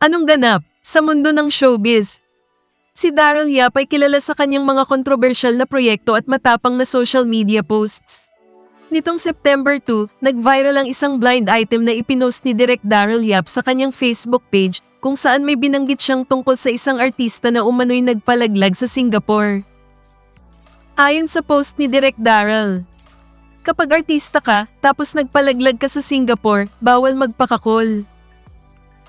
Anong ganap sa mundo ng showbiz? Si Daryl Yap ay kilala sa kanyang mga kontrobersyal na proyekto at matapang na social media posts. Nitong September 2, nag-viral ang isang blind item na ipinost ni Direk Daryl Yap sa kanyang Facebook page kung saan may binanggit siyang tungkol sa isang artista na umano'y nagpalaglag sa Singapore. Ayon sa post ni Direk Daryl, Kapag artista ka, tapos nagpalaglag ka sa Singapore, bawal magpakakol.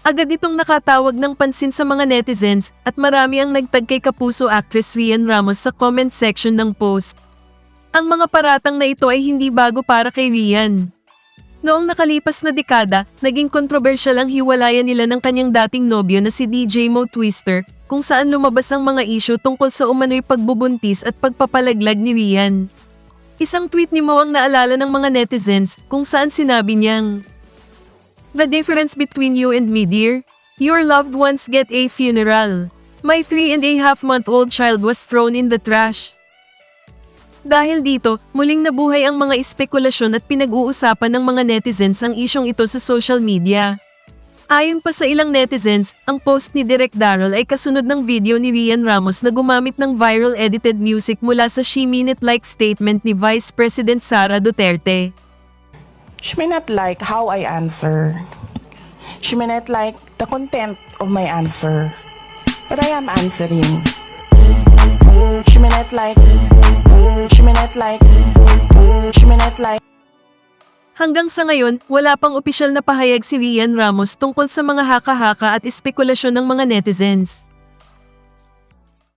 Agad itong nakatawag ng pansin sa mga netizens at marami ang nagtag kay kapuso actress Rian Ramos sa comment section ng post. Ang mga paratang na ito ay hindi bago para kay Rian. Noong nakalipas na dekada, naging kontrobersyal ang hiwalayan nila ng kanyang dating nobyo na si DJ Mo Twister kung saan lumabas ang mga isyu tungkol sa umano'y pagbubuntis at pagpapalaglag ni Rian. Isang tweet ni Mo ang naalala ng mga netizens kung saan sinabi niyang, The difference between you and me, dear? Your loved ones get a funeral. My three and a half month old child was thrown in the trash. Dahil dito, muling nabuhay ang mga espekulasyon at pinag-uusapan ng mga netizens ang isyong ito sa social media. Ayon pa sa ilang netizens, ang post ni Direk Daryl ay kasunod ng video ni Rian Ramos na gumamit ng viral edited music mula sa She Mean It Like statement ni Vice President Sara Duterte. She may not like how I answer. She may not like the content of my answer. But I am answering. She may not like. She may not like. She may not like. Hanggang sa ngayon, wala pang opisyal na pahayag si Rian Ramos tungkol sa mga haka-haka at espekulasyon ng mga netizens.